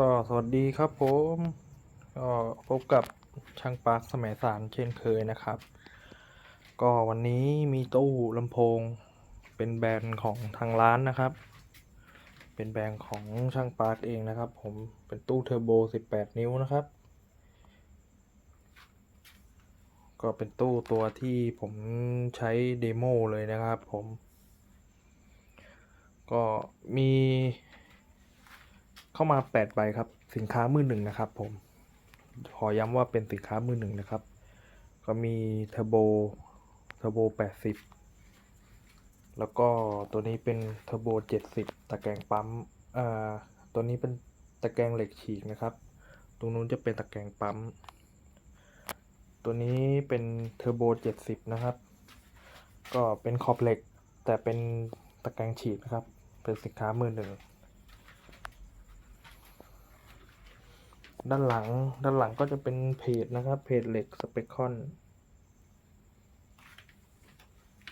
ก็สวัสดีครับผม ก็พบกับช่างปาร์คสมัยสารเช่นเคยนะครับ ก็วันนี้มีตู้ลำโพง เป็นแบรนด์ของทางร้านนะครับ เป็นแบรนด์ของช่างปาร์คเองนะครับ ผมเป็นตู้เทอร์โบ 18 นิ้วนะครับ ก็เป็นตู้ตัวที่ผมใช้เดโมเลยนะครับผม ก็มี เข้ามา8ใบครับ สินค้ามือหนึ่งนะครับ ผม ขอย้ำว่าเป็นสินค้ามือหนึ่งนะครับ ก็มีเทอร์โบ เทอร์โบ 80 แล้วก็ตัวนี้เป็นเทอร์โบ 70 ตะแกรงปั๊มอ่าตัวนี้เป็นตะแกรงเหล็กฉีกนะครับ ตรงนู้นจะเป็นตะแกรงปั๊ม ตัวนี้เป็นเทอร์โบ 70 นะครับ ก็เป็นขอบเหล็กแต่เป็นตะแกรงฉีกนะครับ เป็นสินค้ามือหนึ่ง ด้านหลังด้านหลังก็จะเป็นเพจนะครับเพจเหล็กสเปคคอน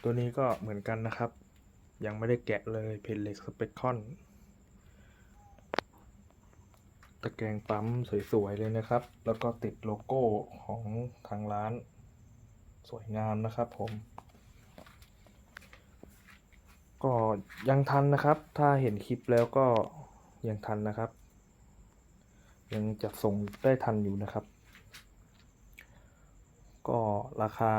ตัวนี้ก็เหมือนกันนะครับ ยังไม่ได้แกะเลยเพจเหล็กสเปคคอนตะแกรงปั๊มสวยๆเลยนะครับ แล้วก็ติดโลโก้ของทางร้าน สวยงามนะครับผม ก็ยังทันนะครับ ถ้าเห็นคลิปแล้วก็ยังทันนะครับ ยังจะส่งได้ทันอยู่นะครับ ก็ราคา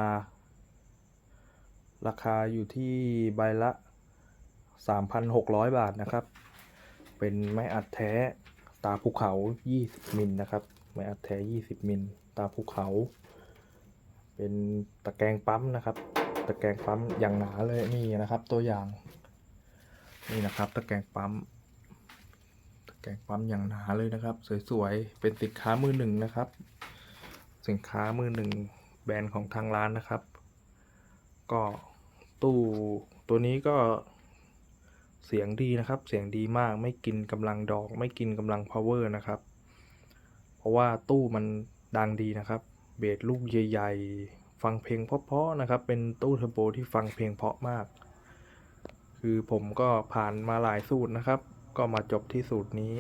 ราคาอยู่ที่ใบละ 3,600 บาทนะครับ เป็นไม้อัดแท้ตาภูเขา 20 มิลนะครับ ไม้อัดแท้ 20 มิล ตาภูเขา เป็นตะแกรงปั๊มนะครับ ตะแกรงปั๊มอย่างหนาเลยนี่นะครับ ตัวอย่าง นี่นะครับ ตะแกรงปั๊ม แกงปั๊มอย่างหนาเลยนะครับ สวยๆ เป็นสินค้ามือหนึ่งนะครับ สินค้ามือหนึ่งแบรนด์ของทางร้านนะครับ ก็ตู้ตัวนี้ก็เสียงดีนะครับ เสียงดีมากไม่กินกำลังดอก ไม่กินกำลัง power นะครับ เพราะว่าตู้มันดังดีนะครับ เบสลูกใหญ่ๆ ฟังเพลงเพราะๆนะครับ เป็นตู้เทอร์โบที่ฟังเพลงเพราะมาก คือผมก็ผ่านมาหลายสูตรนะครับ ก็มาจบที่สูตรนี้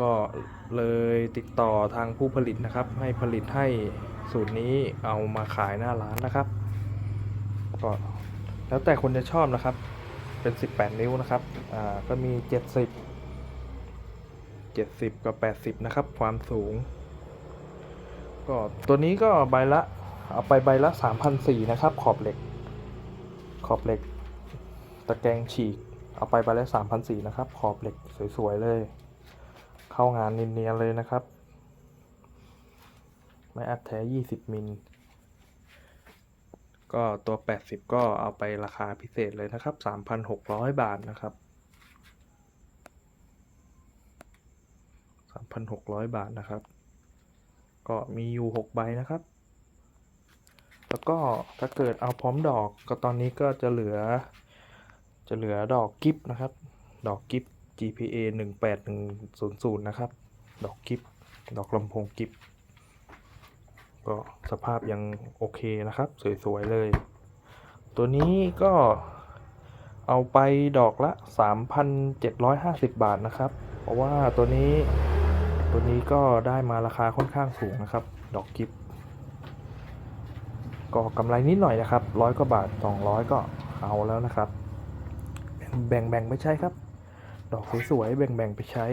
ก็เลยติดต่อทางผู้ผลิตนะครับ ให้ผลิตให้สูตรนี้เอามาขายหน้าร้านนะครับ ก็แล้วแต่คนจะชอบนะครับ เป็น 18 นิ้วนะครับ อ่า ก็มี 70 70 กับ 80 นะครับ ความสูง ก็ตัวนี้ก็ใบละ เอาไปใบละ3,400นะครับ ขอบเหล็ก ขอบเหล็ก ตะแกรงฉีก เอาไปใบละ3,400นะครับ ขอบเหล็กสวยๆเลย เข้างานเนียนๆเลยนะครับ ไม้อัดแท้20มิล ก็ตัว80ก็เอาไปราคาพิเศษเลยนะครับ3,600บาทนะครับ3,600บาทนะครับ ก็มีอยู่6ใบนะครับแล้วก็ถ้าเกิดเอาพร้อมดอกก็ตอนนี้ก็จะเหลือ จะเหลือดอกกิฟนะครับ ดอกกิฟ GPA 18100 นะครับ ดอกกิฟดอกลำโพงกิฟก็สภาพยังโอเคนะครับ สวยๆเลย ตัวนี้ก็เอาไปดอกละ 3,750 บาทนะครับ เพราะว่าตัวนี้ตัวนี้ก็ได้มาราคาค่อนข้างสูงนะครับ ดอกกิฟก็กำไรนิดหน่อยนะครับร้อยกว่าบาท 200 ก็เอาแล้วนะครับ แบ่งๆไปใช้ครับ ดอกสวยๆแบ่งๆไปใช้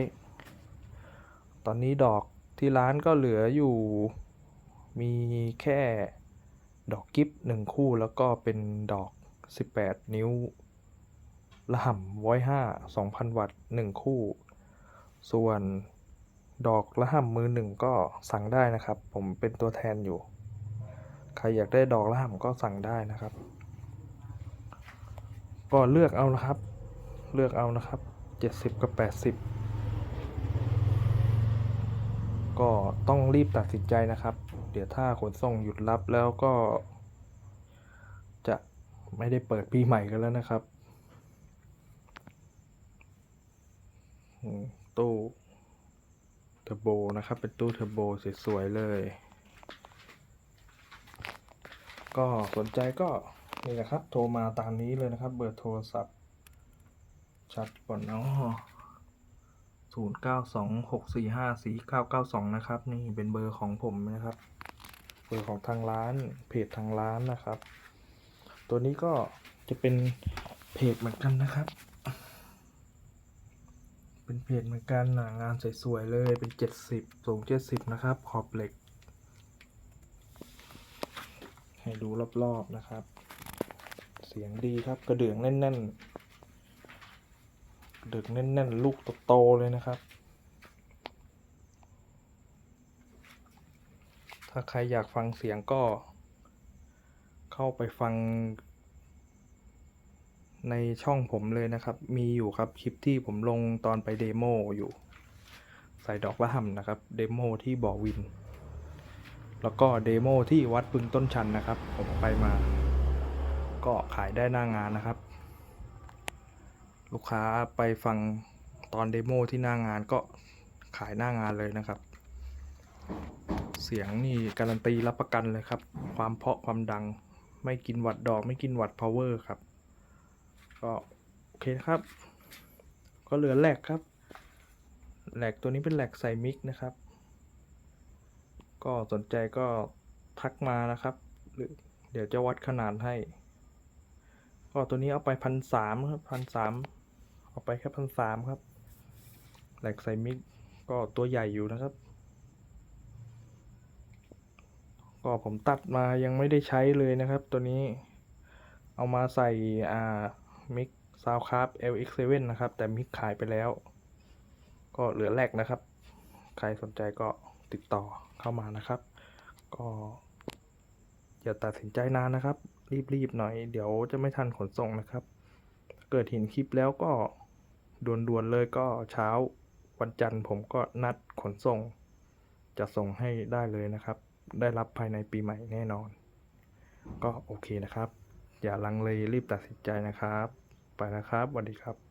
ตอนนี้ดอกที่ร้านก็เหลืออยู่ มีแค่ดอกกิฟต์หนึ่งคู่แล้วก็เป็นดอก 18 นิ้วละห่ำว้ห้า2,000วัตต์1คู่ ส่วนดอกละห่ำมือหนึ่งก็สั่งได้นะครับ ผมเป็นตัวแทนอยู่ ใครอยากได้ดอกละห่ำก็สั่งได้นะครับ ก็เลือกเอานะครับ เลือกเอานะครับ70กับ80ก็ต้องรีบตัดสินใจนะครับ เดี๋ยวถ้าขนส่งหยุดรับแล้วก็ จะไม่ได้เปิดปีใหม่กันแล้วนะครับ ตู้เทอร์โบนะครับ เป็นตู้เทอร์โบสวยๆเลย ก็สนใจก็ นี่แหละครับ โทรมาตามนี้เลยนะครับ เบอร์โทรศัพท์ชัดก่อนเนาะศูนย์เก้าสองหกสี่ห้าสี่เก้าเก้าสองนะครับ นี่เป็นเบอร์ของผมนะครับ เบอร์ของทางร้าน เพจทางร้านนะครับ ตัวนี้ก็จะเป็นเพจเหมือนกันนะครับ เป็นเพจเหมือนกันหนางานสวยๆเลยเป็นเจ็ดสิบสูงเจ็ดสิบนะครับ ขอบเหล็ก ให้ดูรอบๆนะครับ สียงดีครับ กระเดื่องแน่นๆกระเดื่องแน่นๆ ลูกโตๆเลยนะครับ ถ้าใครอยากฟังเสียงก็ เข้าไปฟัง ในช่องผมเลยนะครับ มีอยู่ครับคลิปที่ผมลงตอนไปเดโมอยู่ ใส่ดอกละห่ำนะครับ เดโมที่บ่อวิน แล้วก็เดโมที่วัดพึงต้นชันนะครับ ผมไปมา ก็ขายได้หน้างานนะครับ ลูกค้าไปฟังตอนเดโมที่หน้างานก็ขายหน้างานเลยนะครับ เสียงนี่การันตีรับประกันเลยครับ ความเพาะความดังไม่กินวัดดอกไม่กินวัดพาวเวอร์ครับก็โอเคครับ ก็เหลือแหลกครับแหลกตัวนี้เป็นแหลกใส่มิกนะครับ ก็สนใจก็ทักมานะครับ หรือเดี๋ยวจะวัดขนาดให้ ก็ตัวนี้เอาไปพันสามครับพันสามเอาไปแค่พันสามครับแหลกใส่มิกก็ตัวใหญ่อยู่นะครับ ก็ผมตัดมายังไม่ได้ใช้เลยนะครับ ตัวนี้เอามาใส่อ่ามิกซาวคาร์ LX7 นะครับ แต่มิกขายไปแล้ว ก็เหลือแลกนะครับ ใครสนใจก็ติดต่อเข้ามานะครับ ก็อย่าตัดสินใจนานนะครับ รีบๆหน่อย เดี๋ยวจะไม่ทันขนส่งนะครับ เกิดเห็นคลิปแล้วก็ด่วนๆเลยก็เช้าวันจันทร์ผมก็นัดขนส่ง จะส่งให้ได้เลยนะครับ ได้รับภายในปีใหม่แน่นอน ก็โอเคนะครับ อย่าลังเลรีบตัดสินใจนะครับ ไปนะครับสวัสดีครับ